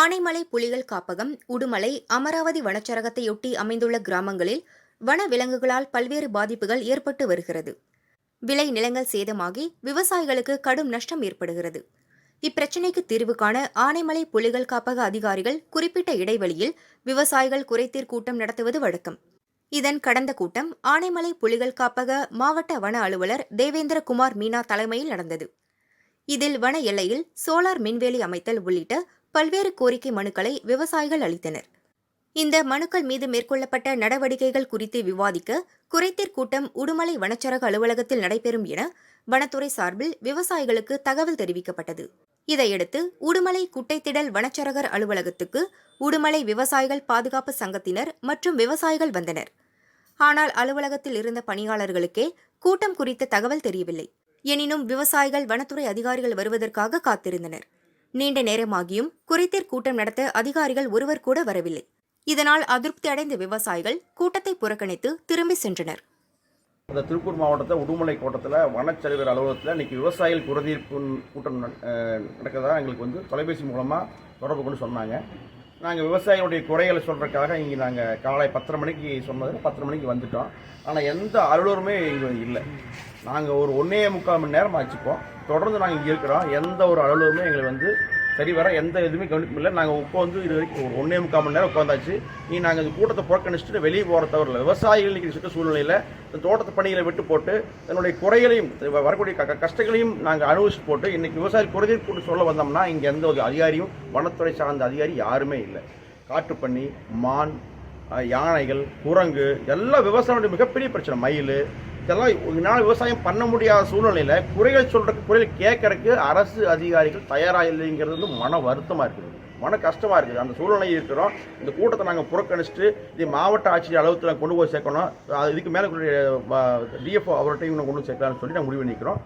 ஆனைமலை புலிகள் காப்பகம் உடுமலை அமராவதி வனச்சரகத்தையொட்டி அமைந்துள்ள கிராமங்களில் வன விலங்குகளால் பல்வேறு பாதிப்புகள் ஏற்பட்டு வருகிறது. விளை நிலங்கள் சேதமாகி விவசாயிகளுக்கு கடும் நஷ்டம் ஏற்படுகிறது. இப்பிரச்சினைக்கு தீர்வு காண ஆனைமலை புலிகள் காப்பக அதிகாரிகள் குறிப்பிட்ட இடைவெளியில் விவசாயிகள் குறைதீர் கூட்டம் நடத்துவது வழக்கம். இதன் கடந்த கூட்டம் ஆனைமலை புலிகள் காப்பக மாவட்ட வன அலுவலர் தேவேந்திரகுமார் மீனா தலைமையில் நடந்தது. இதில் வன எல்லையில் சோலார் மின்வேலி அமைத்தல் உள்ளிட்ட பல்வேறு கோரிக்கை மனுக்களை விவசாயிகள் அளித்தனர். இந்த மனுக்கள் மீது மேற்கொள்ளப்பட்ட நடவடிக்கைகள் குறித்து விவாதிக்க குறைத்தீர் கூட்டம் உடுமலை வனச்சரக அலுவலகத்தில் நடைபெறும் என வனத்துறை சார்பில் விவசாயிகளுக்கு தகவல் தெரிவிக்கப்பட்டது. இதையடுத்து உடுமலை குட்டைத்திடல் வனச்சரகர் அலுவலகத்துக்கு உடுமலை விவசாயிகள் பாதுகாப்பு சங்கத்தினர் மற்றும் விவசாயிகள் வந்தனர். ஆனால் அலுவலகத்தில் இருந்த பணியாளர்களுக்கே கூட்டம் குறித்த தகவல் தெரியவில்லை. எனினும் விவசாயிகள் வனத்துறை அதிகாரிகள் வருவதற்காக காத்திருந்தனர். நீண்ட நேரமாகியும் குறைதீர் கூட்டம் நடத்த அதிகாரிகள் ஒருவர் கூட வரவில்லை. இதனால் அதிருப்தி அடைந்த விவசாயிகள் கூட்டத்தை புறக்கணித்து திரும்பி சென்றனர். இந்த திருப்பூர் மாவட்டத்தில் உடுமலை கோட்டத்தில் வனச்சரிவர் அலுவலகத்தில் இன்னைக்கு விவசாயிகள் குறைதீர்ப்பு கூட்டம் நட- நடக்கிறதா எங்களுக்கு வந்து தொலைபேசி மூலமாக தொடர்பு கொண்டு சொன்னாங்க. நாங்கள் விவசாயிகளுடைய குறைகளை சொல்கிறதுக்காக இங்கே நாங்கள் காலை பத்தரை மணிக்கு சொன்னது பத்தரை மணிக்கு வந்துட்டோம். ஆனால் எந்த அலுவலருமே இங்கே இல்லை. நாங்கள் ஒரு ஒன்றே முக்கால் மணி நேரம் ஆச்சுப்போம். தொடர்ந்து நாங்கள் இங்கே இருக்கிறோம். எந்த ஒரு அலுவலகமே எங்களுக்கு வந்து சரி வர எந்த இதுவுமே கவனிக்க நாங்கள் உட்காந்து இது வரைக்கும் ஒரு ஒன்றே முக்கால் மணி நேரம் உட்காந்தாச்சு நீ நாங்கள் இந்த கூட்டத்தை புறக்கணிச்சுட்டு வெளியே போகிற தவிர விவசாயிகள் இன்னைக்கு சுற்ற சூழ்நிலையில் இந்த தோட்டத்து பணிகளை விட்டு போட்டு தன்னுடைய குறைகளையும் வரக்கூடிய க- க- கஷ்டங்களையும் நாங்கள் அனுபவிச்சு போட்டு இன்றைக்கி விவசாய குறைதீர் கூட்டு சொல்ல வந்தோம்னா இங்கே எந்த ஒரு அதிகாரியும் வனத்துறை சார்ந்த அதிகாரி யாருமே இல்லை. காட்டுப்பன்னி மான் யானைகள் குரங்கு எல்லாம் விவசாயியோட மிகப்பெரிய பிரச்சனை. மயில் இதெல்லாம் இதனால் விவசாயம் பண்ண முடியாத சூழ்நிலையில் குறைகள் சொல்கிறதுக்கு குறைகள் கேட்கறதுக்கு அரசு அதிகாரிகள் தயாராக இல்லைங்கிறது வந்து மன வருத்தமாக இருக்குது. மன கஷ்டமாக இருக்குது. அந்த சூழ்நிலை இருக்கிறோம். இந்த கூட்டத்தை நாங்கள் புறக்கணிச்சுட்டு இது மாவட்ட ஆட்சியர் அளவுக்கு கொண்டு போய் சேர்க்கணும். அது இதுக்கு மேலே டிஎஃப்ஓ அவர்கிட்டையும் கொண்டு சேர்க்கலாம்னு சொல்லி நாங்கள் முடிவு பண்ணிக்கிறோம்.